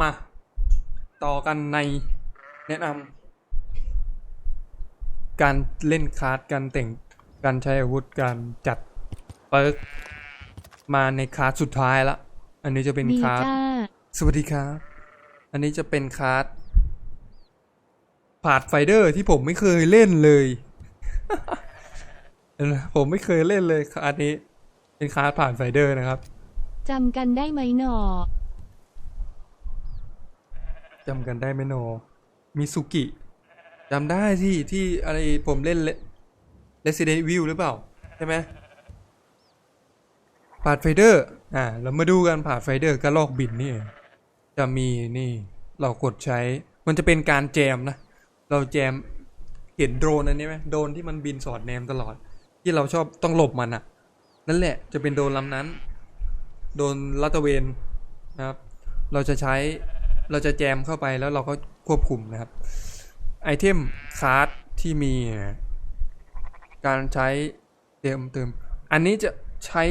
มา ต่อกันในแนะนำการเล่นคาร์ดการแต่งการใช้อาวุธการจัดเปิร์กมาในคาร์ดสุดท้ายละ อันนี้จะเป็นดีคาร์ดจ้าสวัสดีครับ อันนี้จะเป็นคาร์ดผาดไฟเดอร์ที่ผมไม่เคยเล่นเลยเห็นไหมผมไม่เคยเล่นเลยคาร์ดนี้ เป็นคาร์ดผ่านไฟเดอร์นะครับจำกันได้ไหมหนอ จำกันได้ไหมโนมิสุกิจำได้ที่ที่อะไรผมเล่นเล Resident Evil หรือเปล่า ใช่ไหมผ่าไฟเดอร์ อ่า เรามาดูกันผ่าไฟเดอร์กระลอกบินนี่ จะมีนี่เรากดใช้ มันจะเป็นการแจมนะ เราแจมเห็นโดรนอันนี้ไหมโดรนที่มันบินสอดแนมตลอด ที่เราชอบต้องหลบมันอะ่ะ นั่นแหละจะเป็นโดรนลำนั้น โดรนลาตเวนนะครับ เราจะใช้ เราจะแจมเข้าไปแล้วเราก็ควบคุมนะครับไอเทมคาร์ดที่มีการใช้เติมเติม อันนี้จะใช้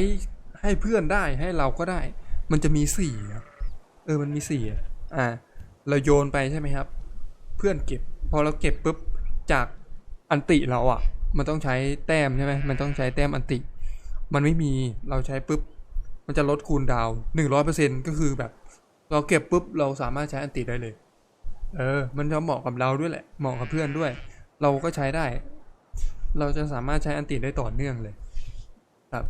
ให้เพื่อนได้ให้เราก็ได้ มันจะมีสี่เออมันมีสี่อะอ่าเราโยนไปใช่ไหมครับ เพื่อนเก็บ พอเราเก็บปุ๊บจากอันติเราอะ่ะ มันต้องใช้แต้มใช่ไหมมันต้องใช้แต้มอันติ มันไม่มีเราใช้ปุ๊บ มันจะลดคูณดาวหนึ่งร้อยเปอร์เซ็นก็คือแบบ เราเก็บปุ๊บเราสามารถใช้อันติได้เลย เออ มันจะเหมาะกับเราด้วยแหละ เหมาะกับเพื่อนด้วย เราก็ใช้ได้ เราจะสามารถใช้อันติได้ต่อเนื่องเลย ครับ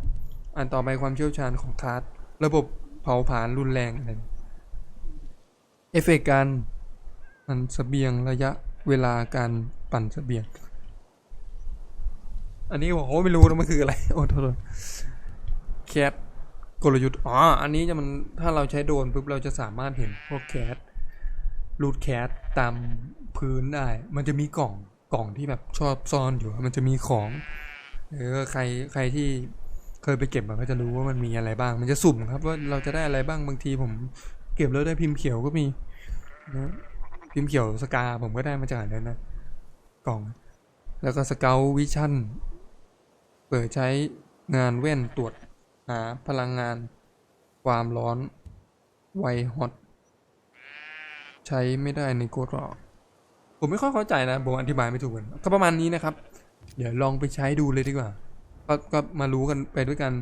อันต่อไปความเชี่ยวชาญของคาร์ดระบบเผาผลาญรุนแรงอะไรเอฟเฟกต์การมันเสบียงระยะเวลาการปั่นเสบียง อันนี้ผมไม่รู้นะมันคืออะไร โอ้โทษแคท กลยุทธ์ อ๋อ อันนี้จะมันถ้าเราใช้โดรนปุ๊บเราจะสามารถเห็นพวกแคทรูดแคทตามพื้นได้ มันจะมีกล่องกล่องที่แบบชอบซ่อนอยู่ มันจะมีของเออใครใครที่เคยไปเก็บมันก็จะรู้ว่ามันมีอะไรบ้าง มันจะสุ่มครับว่าเราจะได้อะไรบ้างบางทีผม เก็บแล้วได้พิมพ์เขียวก็มีนะพิมพ์เขียวสกาผมก็ได้มาจากนนั้นนะกล่อง แล้วก็สเกลวิชั่นเปิดใช้งานแว่นตรวจ หาพลังงาน ความร้อน ไวฮอต ใช้ไม่ได้ในโกดรอผมไม่ค่อยเข้าใจนะผมอธิบายไม่ถูกเหมือนก็ประมาณนี้นะครับ เดี๋ยวลองไปใช้ดูเลยดีกว่า ก็ก็มารู้กันไปด้วยกัน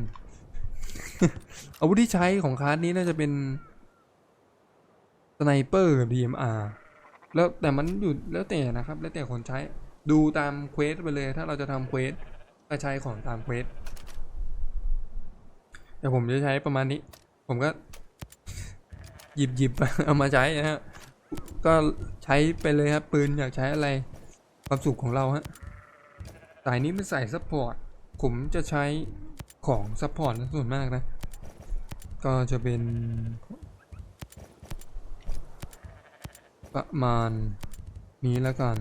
อาวุธที่ใช้ของคลาสนี้น่าจะเป็นสไนเปอร์ DMR แล้วแต่มันอยู่แล้วแต่นะครับ แล้วแต่คนใช้ดูตามเควสไปเลย ถ้าเราจะทำเควสก็ใช้ของตามเควส แต่ผมจะใช้ประมาณนี้ ผมก็ หยิบหยิบเอามาใช้นะฮะก็ใช้ไปเลยครับปืนอยากใช้อะไรความสุขของเราฮะสายนี้เป็นสายซัพพอร์ตผมจะใช้ของซัพพอร์ตส่วนมากนะ ก็จะเป็น ประมาณนี้แล้วกัน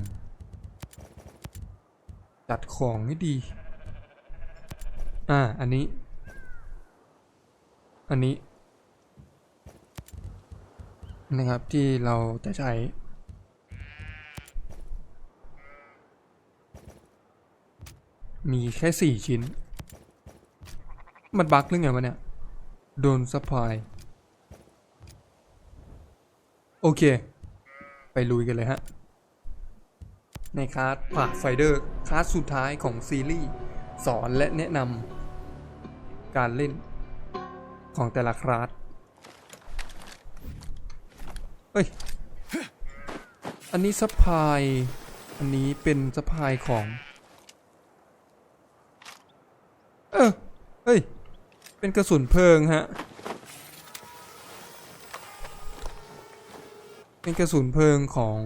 จัดของให้ดี อ่า อันนี้ อันนี้ นะครับที่เราจะใช้มีแค่สี่ชิ้น มันบั๊กหรือไงวะเนี่ย โดนสปายโอเค ไปลุยกันเลยฮะ ในคลาสผ่าไฟเดอร์คลาสสุดท้ายของซีรีส์ สอนและแนะนำการเล่น ของแต่ละคลาสเฮ้ย อันนี้ซัพพลาย อันนี้เป็นซัพพลายของ เออเฮ้ย เป็นกระสุนเพลิงฮะ เป็นกระสุนเพลิงของ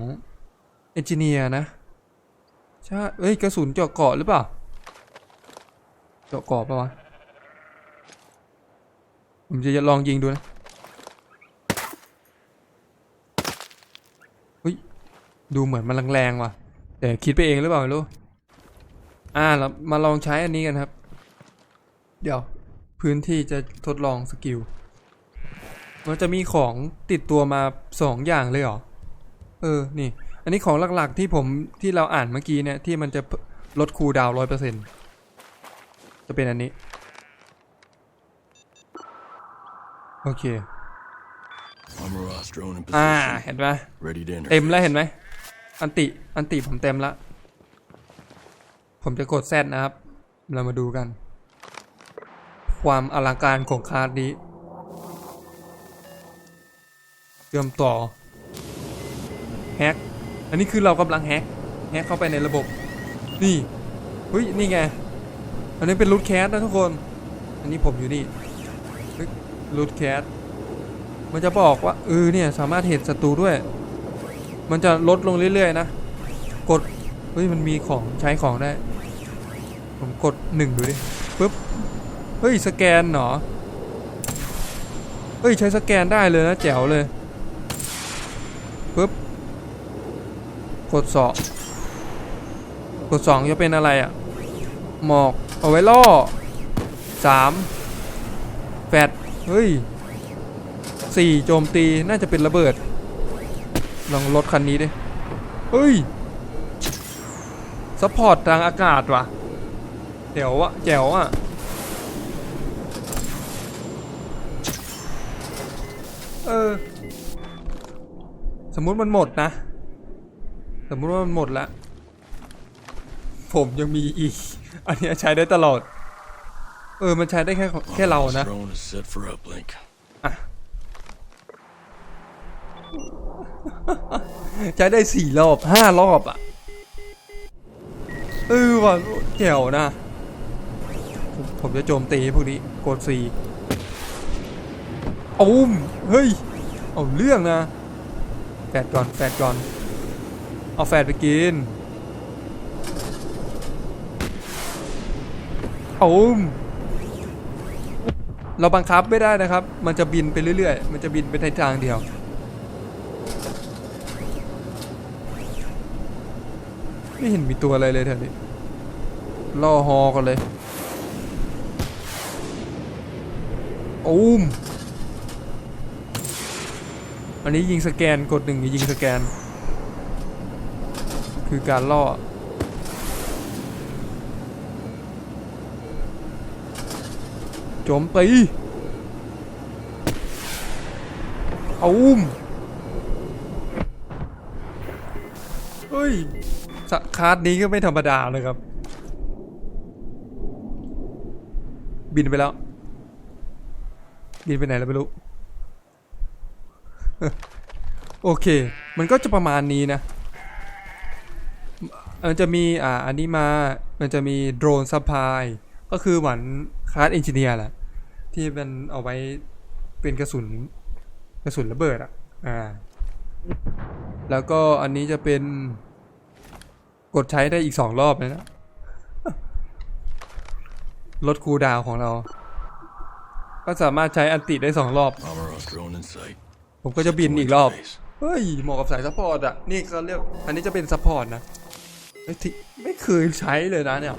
เอนจิเนียร์นะ ใช่ เฮ้ย กระสุนเจาะเกาะหรือเปล่า เจาะเกาะปะวะ ผมจะลองยิงดูนะดูเหมือนมันแรงๆว่ะ แต่คิดไปเองหรือเปล่าไม่รู้ อ่าเรามาลองใช้อันนี้กันครับ เดี๋ยวพื้นที่จะทดลองสกิล มันจะมีของติดตัวมาสองอย่างเลยเหรอ เออ นี่ อันนี้ของหลักๆที่ผมที่เราอ่านเมื่อกี้เนี่ยที่มันจะลดคูดาวร้อยเปอร์เซ็นจะเป็นอันนี้ โอเค Armor Ross drone in อ่า position. เห็นไหม Ready to เต็ม interface. แล้วเห็นไหม อันติ อันติผมเต็มแล้วผมจะกดแซดนะครับ เรามาดูกัน ความอลังการของคาร์ดนี้เชื่อมต่อ แฮก อันนี้คือเรากำลังแฮก แฮกเข้าไปในระบบ นี่เฮ้ย นี่ไง อันนี้เป็นรูทแคสนะทุกคน อันนี้ผมอยู่นี่ รูทแคสมันจะบอกว่าเออเนี่ยสามารถเห็นศัตรูด้วย มันจะลดลงเรื่อยๆนะ กด เฮ้ยมันมีของใช้ของได้ ผมกดหนึ่งดูดิปึ๊บ เฮ้ยสแกนเหรอเฮ้ยใช้สแกนได้เลยนะแจ๋วเลยปึ๊บ กดสองกดสองจะเป็นอะไรอะ่ะ หมอกเอาไว้ล่อสามแฟด เฮ้ยสี่โจมตีน่าจะเป็นระเบิด ลองรถคันนี้ดิ เฮ้ยซัพพอร์ตทางอากาศว่ะแจ๋วอะแจ๋วอะเออ สมมุติมันหมดนะ สมมุติว่ามันหมดละ ผมยังมีอีก อันนี้ใช้ได้ตลอด เออ มันใช้ได้แค่แค่เรา Armor Ross นะ drone is set for uplink. ใช้ได้สี่รอบห้ารอบอะ เออว่ะแจ๋วนะ ผมผมจะโจมตีพวกนี้กดสี่อุ้มเฮ้ย เอาเรื่องนะ แฟดก่อน แฟดก่อน เอาแฟดไปกินอุ้ม เราบังคับไม่ได้นะครับ มันจะบินไปเรื่อยๆ มันจะบินไปในทางเดียว ไม่เห็นมีตัวอะไรเลยแถวนี้ล่อฮอกันเลยอุ้มอันนี้ยิงสแกนกดหนึ่งยิงสแกน คือการล่อ โจมตีเอาอุ้มเฮ้ยสคาร์ดนี้ก็ไม่ธรรมดาเลยครับ บินไปแล้ว บินไปไหนแล้วไม่รู้ โอเค มันก็จะประมาณนี้นะ มันจะมี อ่า อันนี้มา มันจะมีโดรนซัพพลาย ก็คือเหมือน คลาสเอนจิเนียร์แหละที่มันเอาไว้เป็นกระสุนกระสุนระเบิดอะอ่าแล้วก็อันนี้จะเป็นกดใช้ได้อีกสองรอบเลยนะลดคูดาวของเรา ก็สามารถใช้อันติได้สองรอบ ผมก็จะบินอีกรอบ เฮ้ยเหมาะกับสายซัพพอร์ตอะ นี่เขาเรียก อันนี้จะเป็นซัพพอร์ตนะ ไม่เคยใช้เลยนะเนี่ย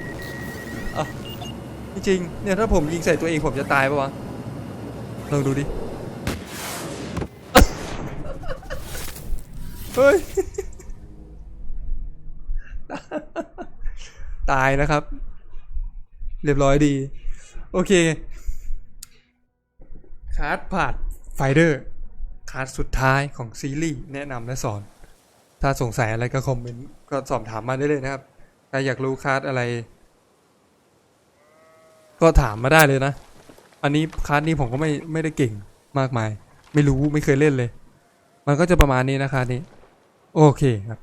จริงๆเนี่ยถ้าผมยิงใส่ตัวเองผมจะตายปะวะลองดูดิ เฮ้ย ตายนะครับ เรียบร้อยดี โอเค คาร์ดผ่านไฟเดอร์ คาร์ดสุดท้ายของซีรีส์แนะนำและสอน ถ้าสงสัยอะไรก็คอมเมนต์ก็สอบถามมาได้เลยนะครับ ถ้าอยากรู้คาร์ดอะไร ก็ถามมาได้เลยนะ อันนี้คาร์ดนี้ผมก็ไม่ไม่ได้เก่งมากมาย ไม่รู้ไม่เคยเล่นเลย มันก็จะประมาณนี้นะคะนี้ โอเคครับ